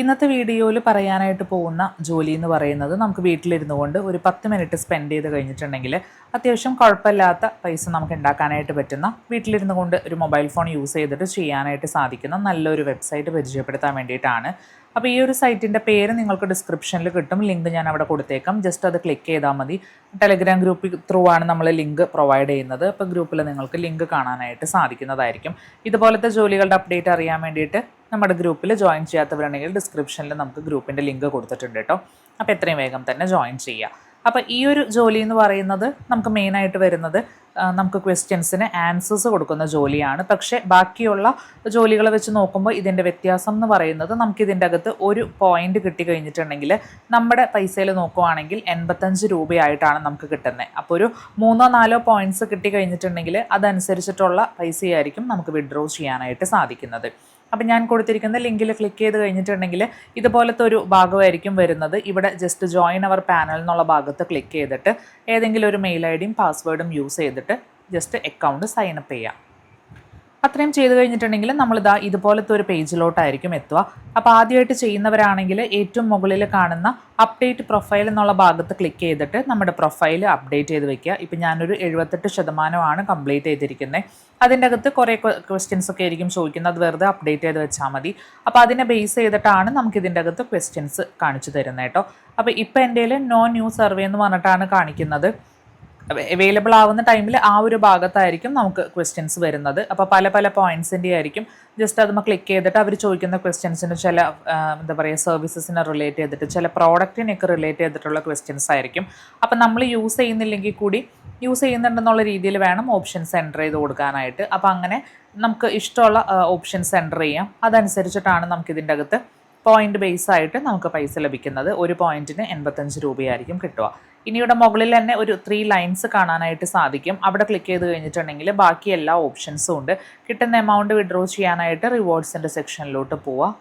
ഇന്നത്തെ വീഡിയോയിൽ പറയാനായിട്ട് പോകുന്ന ജോലി എന്ന് പറയുന്നത് നമുക്ക് വീട്ടിലിരുന്നു കൊണ്ട് ഒരു പത്ത് മിനിറ്റ് സ്പെൻഡ് ചെയ്ത് കഴിഞ്ഞിട്ടുണ്ടെങ്കിൽ അത്യാവശ്യം കുഴപ്പമില്ലാത്ത പൈസ നമുക്ക് ഉണ്ടാക്കാനായിട്ട് പറ്റുന്ന വീട്ടിലിരുന്നു കൊണ്ട് ഒരു മൊബൈൽ ഫോൺ യൂസ് ചെയ്തിട്ട് ചെയ്യാനായിട്ട് സാധിക്കുന്ന നല്ലൊരു വെബ്സൈറ്റ് പരിചയപ്പെടുത്താൻ വേണ്ടിയിട്ടാണ്. അപ്പോൾ ഈ ഒരു സൈറ്റിന്റെ പേര് നിങ്ങൾക്ക് ഡിസ്ക്രിപ്ഷനിൽ കിട്ടും. ലിങ്ക് ഞാൻ അവിടെ കൊടുത്തേക്കാം. ജസ്റ്റ് അത് ക്ലിക്ക് ചെയ്താൽ മതി. ടെലഗ്രാം ഗ്രൂപ്പ് ത്രൂ ആണ് നമ്മൾ ലിങ്ക് പ്രൊവൈഡ് ചെയ്യുന്നത്. അപ്പോൾ ഗ്രൂപ്പിൽ നിങ്ങൾക്ക് ലിങ്ക് കാണാനായിട്ട് സാധിക്കുന്നതായിരിക്കും. ഇതുപോലത്തെ ജോലികളുടെ അപ്ഡേറ്റ് അറിയാൻ വേണ്ടിയിട്ട് നമ്മുടെ ഗ്രൂപ്പിൽ ജോയിൻ ചെയ്യാത്തവരുണ്ടെങ്കിൽ ഡിസ്ക്രിപ്ഷനിൽ നമുക്ക് ഗ്രൂപ്പിന്റെ ലിങ്ക് കൊടുത്തിട്ടുണ്ട് കേട്ടോ. അപ്പോൾ എത്രയും വേഗം തന്നെ ജോയിൻ ചെയ്യുക. അപ്പോൾ ഈ ഒരു ജോലി എന്ന് പറയുന്നത് നമുക്ക് മെയിനായിട്ട് വരുന്നത് നമുക്ക് ക്വസ്റ്റ്യൻസിന് ആൻസേഴ്സ് കൊടുക്കുന്ന ജോലിയാണ്. പക്ഷേ ബാക്കിയുള്ള ജോലികളെ വെച്ച് നോക്കുമ്പോൾ ഇതിന്റെ വ്യത്യാസം എന്ന് പറയുന്നത് നമുക്ക് ഇതിന്റെ അകത്ത് ഒരു പോയിന്റ് കിട്ടി കഴിഞ്ഞിട്ടുണ്ടെങ്കിൽ നമ്മുടെ പൈസയിൽ നോക്കുവാണെങ്കിൽ എൺപത്തഞ്ച് രൂപയായിട്ടാണ് നമുക്ക് കിട്ടുന്നത്. അപ്പോൾ ഒരു മൂന്നോ നാലോ പോയിന്റ്സ് കിട്ടി കഴിഞ്ഞിട്ടുണ്ടെങ്കിൽ അതനുസരിച്ചിട്ടുള്ള പൈസയായിരിക്കും നമുക്ക് വിഡ്രോ ചെയ്യാനായിട്ട് സാധിക്കുന്നത്. അപ്പം ഞാൻ കൊടുത്തിരിക്കുന്ന ലിങ്കിൽ ക്ലിക്ക് ചെയ്ത് കഴിഞ്ഞിട്ടുണ്ടെങ്കിൽ ഇതുപോലത്തെ ഒരു ഭാഗമായിരിക്കും വരുന്നത്. ഇവിടെ ജസ്റ്റ് ജോയിൻ അവർ പാനൽ എന്നുള്ള ഭാഗത്ത് ക്ലിക്ക് ചെയ്തിട്ട് ഏതെങ്കിലും ഒരു മെയിൽ ഐ ഡിയും പാസ്വേഡും യൂസ് ചെയ്തിട്ട് ജസ്റ്റ് അക്കൗണ്ട് സൈൻ അപ്പ് ചെയ്യാം. അത്രയും ചെയ്ത് കഴിഞ്ഞിട്ടുണ്ടെങ്കിൽ നമ്മളിതാ ഇതുപോലത്തെ ഒരു പേജിലോട്ടായിരിക്കും എത്തുക. അപ്പോൾ ആദ്യമായിട്ട് ചെയ്യുന്നവരാണെങ്കിൽ ഏറ്റവും മുകളിൽ കാണുന്ന അപ്ഡേറ്റ് പ്രൊഫൈൽ എന്നുള്ള ഭാഗത്ത് ക്ലിക്ക് ചെയ്തിട്ട് നമ്മുടെ പ്രൊഫൈൽ അപ്ഡേറ്റ് ചെയ്ത് വെക്കുക. ഇപ്പം ഞാനൊരു എഴുപത്തെട്ട് ശതമാനമാണ് കംപ്ലീറ്റ് ചെയ്തിരിക്കുന്നത്. അതിന്റെ അകത്ത് കുറേ ക്വസ്റ്റ്യൻസ് ഒക്കെ ആയിരിക്കും ചോദിക്കുന്നത്. അത് വെറുതെ അപ്ഡേറ്റ് ചെയ്ത് വെച്ചാൽ മതി. അപ്പോൾ അതിനെ ബേസ് ചെയ്തിട്ടാണ് നമുക്ക് ഇതിന്റെ അകത്ത് ക്വസ്റ്റ്യൻസ് കാണിച്ചു തരുന്നത് കേട്ടോ. അപ്പോൾ ഇപ്പോൾ എന്റെ നോ ന്യൂ സർവേ എന്ന് പറഞ്ഞിട്ടാണ് കാണിക്കുന്നത്. അവൈലബിൾ ആവുന്ന ടൈമിൽ ആ ഒരു ഭാഗത്തായിരിക്കും നമുക്ക് ക്വസ്റ്റ്യൻസ് വരുന്നത്. അപ്പോൾ പല പല പോയിന്റ്സിന്റെ ആയിരിക്കും. ജസ്റ്റ് നമ്മൾ ക്ലിക്ക് ചെയ്തിട്ട് അവർ ചോദിക്കുന്ന ക്വസ്റ്റ്യൻസിന് ചില എന്താ പറയുക സർവീസസിനെ റിലേറ്റ് ചെയ്തിട്ട് ചില പ്രോഡക്റ്റിനൊക്കെ റിലേറ്റ് ചെയ്തിട്ടുള്ള ക്വസ്റ്റ്യൻസ് ആയിരിക്കും. അപ്പോൾ നമ്മൾ യൂസ് ചെയ്യുന്നില്ലെങ്കിൽ കൂടി യൂസ് ചെയ്യുന്നുണ്ടെന്നുള്ള രീതിയിൽ വേണം ഓപ്ഷൻസ് എന്റർ ചെയ്ത് കൊടുക്കാനായിട്ട്. അപ്പോൾ അങ്ങനെ നമുക്ക് ഇഷ്ടമുള്ള ഓപ്ഷൻസ് എന്റർ ചെയ്യാം. അതനുസരിച്ചിട്ടാണ് നമുക്കിതിന്റെ അകത്ത് പോയിന്റ് ബേസ് ആയിട്ട് നമുക്ക് പൈസ ലഭിക്കുന്നത് ഒരു പോയിന്റിന് എൺപത്തഞ്ച് രൂപയായിരിക്കും കിട്ടുക. ഇനി ഇവിടെ മുകളിൽ തന്നെ ഒരു ത്രീ ലൈൻസ് കാണാനായിട്ട് സാധിക്കും. അവിടെ ക്ലിക്ക് ചെയ്ത് കഴിഞ്ഞിട്ടുണ്ടെങ്കിൽ ബാക്കി എല്ലാ ഓപ്ഷൻസും ഉണ്ട്. കിട്ടുന്ന എമൗണ്ട് വിഡ്രോ ചെയ്യാനായിട്ട് റിവാർഡ്സിന്റെ സെക്ഷനിലോട്ട് പോവാം.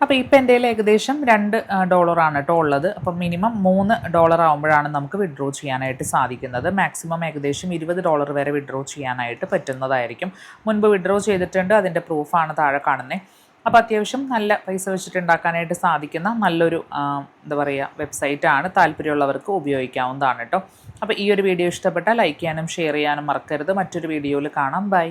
അപ്പോൾ ഇപ്പോൾ എന്റെ കയ്യിൽ ഏകദേശം രണ്ട് ഡോളറാണ് കേട്ടോ ഉള്ളത്. അപ്പം മിനിമം മൂന്ന് ഡോളർ ആകുമ്പോഴാണ് നമുക്ക് വിഡ്രോ ചെയ്യാനായിട്ട് സാധിക്കുന്നത്. മാക്സിമം ഏകദേശം ഇരുപത് ഡോളർ വരെ വിഡ്രോ ചെയ്യാനായിട്ട് പറ്റുന്നതായിരിക്കും. മുൻപ് വിഡ്രോ ചെയ്തിട്ടുണ്ട്. അതിന്റെ പ്രൂഫാണ് താഴെ കാണുന്നത് അപ്പോൾ അത്യാവശ്യം നല്ല പൈസ വെച്ചിട്ട് ഉണ്ടാക്കാനായിട്ട് സാധിക്കുന്ന നല്ലൊരു എന്താ പറയുക വെബ്സൈറ്റാണ് താല്പര്യമുള്ളവർക്ക് ഉപയോഗിക്കാവുന്നതാണ് കേട്ടോ അപ്പോൾ ഈ ഒരു വീഡിയോ ഇഷ്ടപ്പെട്ടാൽ ലൈക്ക് ചെയ്യാനും ഷെയർ ചെയ്യാനും മറക്കരുത്. മറ്റൊരു വീഡിയോയിൽ കാണാം. ബൈ